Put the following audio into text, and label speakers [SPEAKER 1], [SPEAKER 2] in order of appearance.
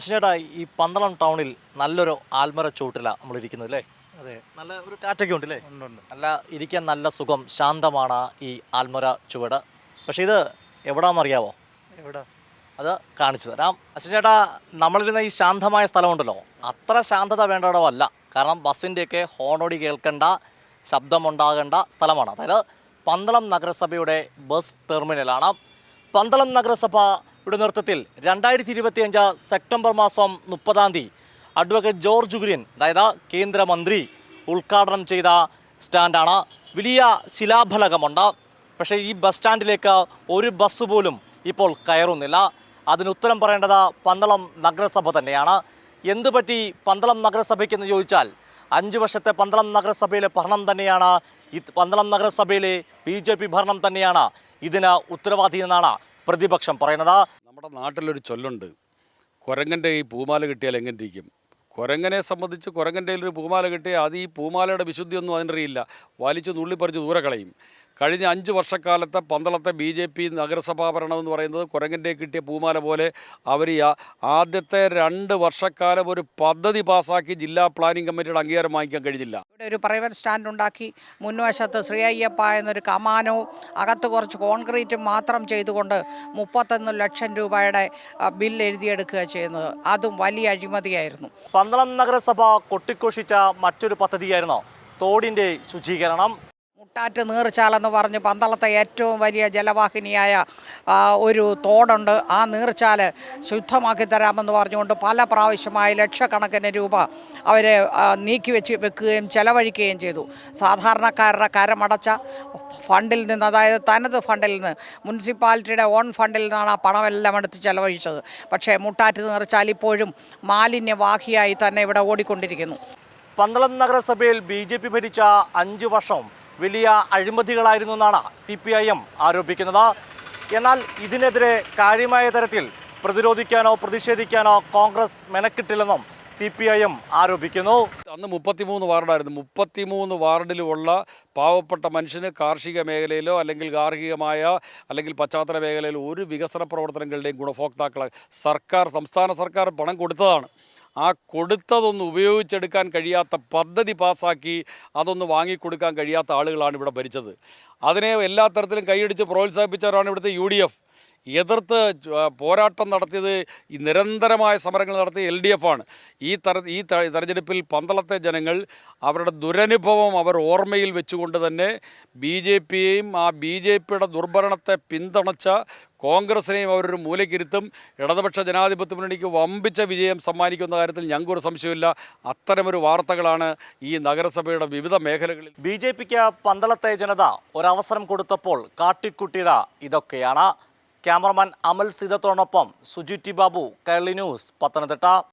[SPEAKER 1] അശ്വനേട്ടാ ഈ പന്തളം ടൗണിൽ നല്ലൊരു ആൽമര ചൂട്ടിലാണ് നമ്മൾ ഇരിക്കുന്നത് അല്ലേ?
[SPEAKER 2] അതെ.
[SPEAKER 1] നല്ല ഒരു കാറ്റൊക്കെ ഉണ്ട് അല്ലേ
[SPEAKER 2] ഉണ്ട്.
[SPEAKER 1] നല്ല ഇരിക്കാൻ നല്ല സുഖം ശാന്തമാണ് ഈ ആൽമര ചുവട്. പക്ഷേ ഇത് എവിടാണെന്നറിയാവോ
[SPEAKER 2] എവിടെ?
[SPEAKER 1] അത് കാണിച്ചു തരാം. അശ്വനേട്ടാ നമ്മളിരുന്ന ഈ ശാന്തമായ സ്ഥലമുണ്ടല്ലോ. അത്ര ശാന്തത വേണ്ടടോ അല്ല കാരണം ബസ്സിന്റെയൊക്കെ ഹോണോടി കേൾക്കേണ്ട ശബ്ദമുണ്ടാകേണ്ട സ്ഥലമാണ്. അതായത് പന്തളം നഗരസഭയുടെ ബസ് ടെർമിനലാണ്. പന്തളം നഗരസഭയുടെ നൃത്തത്തിൽ രണ്ടായിരത്തി ഇരുപത്തിയഞ്ച് സെപ്റ്റംബർ മാസം മുപ്പതാം തീയതി അഡ്വക്കേറ്റ് ജോർജ് കുര്യൻ അതായത് കേന്ദ്രമന്ത്രി ഉദ്ഘാടനം ചെയ്ത സ്റ്റാൻഡാണ്. വലിയ ശിലാഫലകമുണ്ട്. പക്ഷേ ഈ ബസ് സ്റ്റാൻഡിലേക്ക് ഒരു ബസ് പോലും ഇപ്പോൾ കയറുന്നില്ല. അതിന് ഉത്തരം പറയേണ്ടത് പന്തളം നഗരസഭ തന്നെയാണ്. എന്തുപറ്റി പന്തളം നഗരസഭയ്ക്ക് എന്ന് ചോദിച്ചാൽ അഞ്ച് വർഷത്തെ പന്തളം നഗരസഭയിലെ ഭരണം തന്നെയാണ്. പന്തളം നഗരസഭയിലെ ബി ഭരണം തന്നെയാണ് ഇതിന് ഉത്തരവാദി എന്നാണ് പ്രതിപക്ഷം പറയുന്നത്.
[SPEAKER 3] നമ്മുടെ നാട്ടിലൊരു ചൊല്ലുണ്ട്. കുരങ്ങന്റെ ഈ പൂമാല കിട്ടിയാൽ എങ്ങനെ ഇരിക്കും കുരങ്ങനെ സംബന്ധിച്ച് കുരങ്ങന്റെ ഒരു പൂമാല കിട്ടിയാൽ അത് ഈ പൂമാലയുടെ വിശുദ്ധിയൊന്നും അതിനറിയില്ല വലിച്ചു നുള്ളിപ്പറിച്ച് ദൂരെ കളയും. കഴിഞ്ഞ അഞ്ച് വർഷക്കാലത്തെ പന്തളത്തെ ബി ജെ പി നഗരസഭാ ഭരണം എന്ന് പറയുന്നത് കുരങ്ങന്റെ കിട്ടിയ പൂമാല പോലെ അവർ ആദ്യത്തെ രണ്ട് വർഷക്കാലം ഒരു പദ്ധതി പാസ്സാക്കി ജില്ലാ പ്ലാനിംഗ് കമ്മിറ്റിയുടെ അംഗീകാരം വാങ്ങിക്കാൻ കഴിഞ്ഞില്ല.
[SPEAKER 4] ഒരു പ്രൈവറ്റ് സ്റ്റാൻഡ് ഉണ്ടാക്കി. മുൻവശത്ത് ശ്രീ അയ്യപ്പ എന്നൊരു കമാനവും അകത്ത് കുറച്ച് കോൺക്രീറ്റും മാത്രം ചെയ്തുകൊണ്ട് മുപ്പത്തൊന്ന് ലക്ഷം രൂപയുടെ ബിൽ എഴുതിയെടുക്കുക ചെയ്യുന്നത്. അതും വലിയ അഴിമതിയായിരുന്നു.
[SPEAKER 1] പന്തളം നഗരസഭ കൊട്ടിക്കോഷിച്ച മറ്റൊരു പദ്ധതിയായിരുന്നു തോടിന്റെ ശുചീകരണം.
[SPEAKER 4] മുട്ടാറ്റ് നീർച്ചാലെന്ന് പറഞ്ഞ് പന്തളത്തെ ഏറ്റവും വലിയ ജലവാഹിനിയായ ഒരു തോടുണ്ട്. ആ നീർച്ചാൽ ശുദ്ധമാക്കി തരാമെന്ന് പറഞ്ഞുകൊണ്ട് പല പ്രാവശ്യമായി ലക്ഷക്കണക്കിന് രൂപ അവരെ നീക്കി വെച്ച് വെക്കുകയും ചെലവഴിക്കുകയും ചെയ്തു. സാധാരണക്കാരുടെ കരമടച്ച ഫണ്ടിൽ നിന്ന് അതായത് തനത് ഫണ്ടിൽ നിന്ന് മുനിസിപ്പാലിറ്റിയുടെ ഓൺ ഫണ്ടിൽ നിന്നാണ് ആ പണമെല്ലാം എടുത്ത് ചെലവഴിച്ചത്. പക്ഷേ മുട്ടാറ്റ് നിറച്ചാൽ ഇപ്പോഴും മാലിന്യവാഹിയായി തന്നെ ഇവിടെ ഓടിക്കൊണ്ടിരിക്കുന്നു.
[SPEAKER 1] പന്തളം നഗരസഭയിൽ ബി ജെ പി ഭരിച്ച അഞ്ച് വർഷം വലിയ അഴിമതികളായിരുന്നു എന്നാണ് സി പി ഐ എം ആരോപിക്കുന്നത്. എന്നാൽ ഇതിനെതിരെ കാര്യമായ തരത്തിൽ പ്രതിരോധിക്കാനോ പ്രതിഷേധിക്കാനോ കോൺഗ്രസ് മെനക്കിട്ടില്ലെന്നും സി പി ഐ എം ആരോപിക്കുന്നു.
[SPEAKER 3] അന്ന് മുപ്പത്തിമൂന്ന് വാർഡായിരുന്നു. മുപ്പത്തിമൂന്ന് വാർഡിലുമുള്ള പാവപ്പെട്ട മനുഷ്യന് കാർഷിക മേഖലയിലോ അല്ലെങ്കിൽ ഗാർഹികമായ അല്ലെങ്കിൽ പശ്ചാത്തല മേഖലയിലോ ഒരു വികസന പ്രവർത്തനങ്ങളുടെയും ഗുണഭോക്താക്കളെ സർക്കാർ സംസ്ഥാന സർക്കാർ പണം കൊടുത്തതാണ്. ആ കൊടുത്തതൊന്ന് ഉപയോഗിച്ചെടുക്കാൻ കഴിയാത്ത പദ്ധതി പാസ്സാക്കി അതൊന്ന് വാങ്ങിക്കൊടുക്കാൻ കഴിയാത്ത ആളുകളാണ് ഇവിടെ ഭരിച്ചത്. അതിനെ എല്ലാ തരത്തിലും കൈയടിച്ച് പ്രോത്സാഹിപ്പിച്ചവരാണ് ഇവിടുത്തെ യു ഡി എഫ് എതിർത്ത് പോരാട്ടം നടത്തിയത് ഈ നിരന്തരമായ സമരങ്ങൾ നടത്തിയ എൽ ഡി എഫ് ആണ്. ഈ തര ഈ തെരഞ്ഞെടുപ്പിൽ പന്തളത്തെ ജനങ്ങൾ അവരുടെ ദുരനുഭവം അവർ ഓർമ്മയിൽ വെച്ചുകൊണ്ട് തന്നെ ബി ജെ പിയെയും ആ ബി ജെ പിയുടെ ദുർഭരണത്തെ പിന്തുണച്ച കോൺഗ്രസിനെയും അവരൊരു മൂലക്കിരുത്തും ഇടതുപക്ഷ ജനാധിപത്യ മുന്നണിക്ക് വമ്പിച്ച വിജയം സമ്മാനിക്കുന്ന കാര്യത്തിൽ ഞങ്ങൾക്കൊരു സംശയമില്ല അത്തരമൊരു വാർത്തകളാണ് ഈ നഗരസഭയുടെ വിവിധ മേഖലകളിൽ
[SPEAKER 1] ബി ജെ പിക്ക് പന്തളത്തെ ജനത ഒരവസരം കൊടുത്തപ്പോൾ കാട്ടിക്കുട്ടിയത ഇതൊക്കെയാണ്. ക്യാമറമാൻ അമൽ സീതത്തോടൊപ്പം സുജി ടി ബാബു കേരളി ന്യൂസ് പത്തനംതിട്ട.